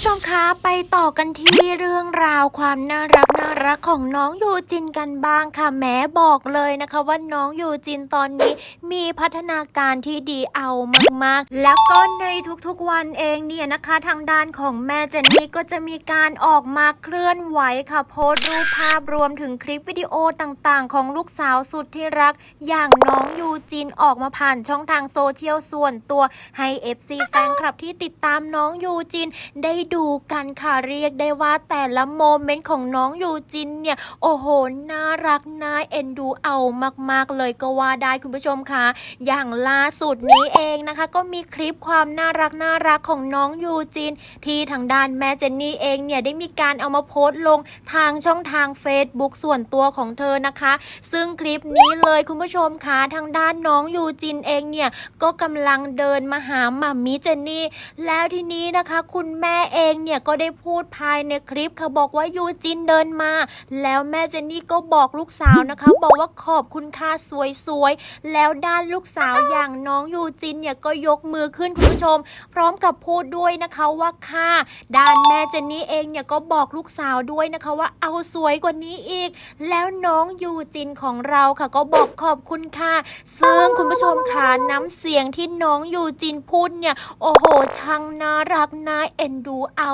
ผู้ชมคะไปต่อกันที่เรื่องราวความน่ารักน่ารักของน้องยูจินกันบ้างค่ะแม้บอกเลยนะคะว่าน้องยูจินตอนนี้มีพัฒนาการที่ดีเอามากๆ แล้วก็ในทุกๆวันเองเนี่ยนะคะ ทางด้านของแม่เจนนี่ก็จะมีการออกมาเคลื่อนไหวค่ะโพสต์รูปภาพรวมถึงคลิปวิดีโอต่างๆ ของลูกสาวสุดที่รัก อย่างน้องยูจินออกมาผ่านช่องทางโซเชียลส่วนตัวให้ FC แฟนคลับที่ติดตามน้องยูจินได้ดูกันค่ะเรียกได้ว่าแต่ละโมเมนต์ของน้องยูจินเนี่ย โอ้โห น่ารักน่าเอ็นดูเอามาก ๆ เลยก็ว่าได้คุณผู้ชมค่ะ อย่างล่าสุดนี้เองนะคะ ก็มีคลิปความน่ารักน่ารักของน้องยูจิน ที่ทางด้านแม่เจนนี่เองเนี่ย ได้มีการเอามาโพสต์ลงทางช่องทาง Facebook ส่วนตัวของเธอนะคะ ซึ่งคลิปนี้เลยคุณผู้ชมค่ะทางด้านน้องยูจินเองเนี่ยก็กำลังเดินมาหาหมามิเจนนี่แล้วทีนี้นะคะ คุณแม่เเองเนี่ยก็ได้พูดภายในคลิปค่ะบอกว่ายูจินเดินมา แล้วแม่เจนนี่ก็บอกลูกสาวนะคะ บอกว่าขอบคุณค่าสวยๆ แล้วด้านลูกสาวอย่างน้องยูจินเนี่ยก็ยกมือขึ้นคุณผู้ชม พร้อมกับพูดด้วยนะคะว่าค่ะด้านแม่เจนนี่เองเนี่ยก็บอกลูกสาวด้วยนะคะว่าเอาสวยกว่านี้อีก แล้วน้องยูจินของเราค่ะก็บอกขอบคุณค่ะ ซึ่งคุณผู้ชมค่ะน้ำเสียงที่น้องยูจินพูดเนี่ย โอ้โหช่างน่ารักน่าเอ็นดูเอา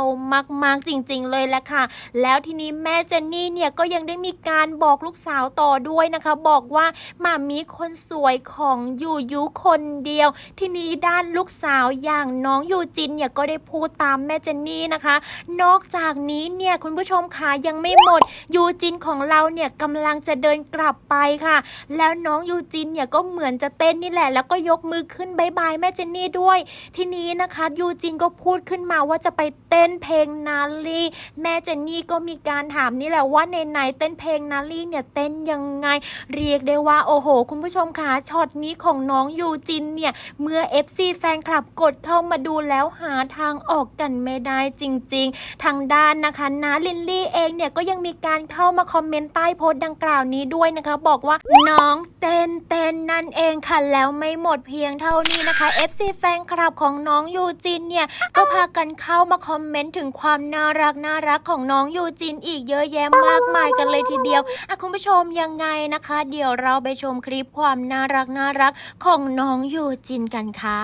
มากๆจริง ๆ เลยแหละค่ะ แล้วทีนี้แม่เจนนี่เนี่ยก็ยังได้มีการบอกลูกสาวต่อด้วยนะคะ บอกว่าหมามีคนสวยของยูยุคนเดียว ทีนี้ด้านลูกสาวอย่างน้องยูจินเนี่ยก็ได้พูดตามแม่เจนนี่นะคะ นอกจากนี้เนี่ยคุณผู้ชมค่ะยังไม่หมดยูจินของเราเนี่ยกำลังจะเดินกลับไปค่ะ แล้วน้องยูจินเนี่ยก็เหมือนจะเต้นนี่แหละ แล้วก็ยกมือขึ้นบายบายแม่เจนนี่ด้วย ทีนี้นะคะยูจินก็พูดขึ้นมาว่าจะไปเต้นเพลงนาลีแม่เจนนี่ก็มีการถามนี่แหละว่าในไหนเต้นเพลงนาลีเนี่ยเต้นยังไง เรียกได้ว่าโอ้โห คุณผู้ชมคะช็อตนี้ของน้องยูจินเนี่ย เมื่อ FC แฟนคลับกดเข้ามาดูแล้วหาทางออกกันไม่ได้จริง ๆ ทางด้านนะคะนาลินลี่เองเนี่ยก็ยังมีการเข้ามาคอมเมนต์ใต้โพสต์ดังกล่าวนี้ด้วยนะคะ บอกว่าน้องเต้นเต้นนั่นเองค่ะแล้วไม่หมดเพียงเท่านี้นะคะ FC แฟนคลับของน้องยูจินเนี่ยก็พากันเข้ามาคอมเมนต์ถึงความน่ารักน่ารักของน้องยูจินอีกเยอะแยะมากมายกันเลยทีเดียวอะคุณผู้ชมยังไงนะคะ เดี๋ยวเราไปชมคลิปความน่ารักน่ารักของน้องยูจินกันค่ะ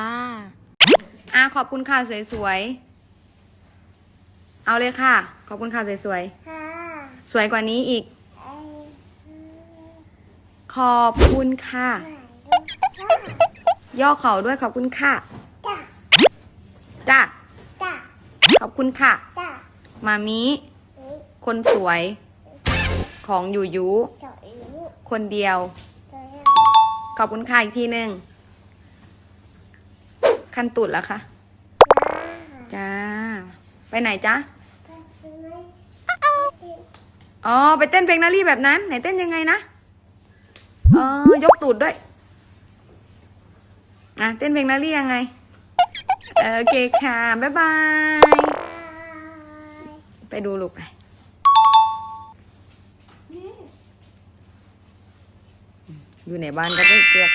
อะขอบคุณค่ะสวยๆ เอาเลยค่ะ ขอบคุณค่ะสวยค่ะๆสวยกว่านี้อีกไอ้ขอบคุณค่ะค่ะ ย่อเข่าด้วยขอบคุณค่ะ จ้ะจ้าจ้ะ ขอบคุณค่ะ จ้ะมามิ นี่คนสวย ของอยู่ยุเจาะอยู่คนเดียวเจาะอยู่ขอบคุณค่ะอีกทีหนึ่ง คันตุดแล้วค่ะจ้า ไปไหนจ๊ะ จ้ะเห็นไหมอ๋อ ไปเต้นเพลงนารีแบบนั้น ไหนเต้นยังไงนะ อ๋อ ยกตูดด้วย อะ เต้นเพลงนารียังไง โอเคค่ะ บ๊ายบาย ไปดูลูกไปอยู่ในบ้านก็ได้เกือ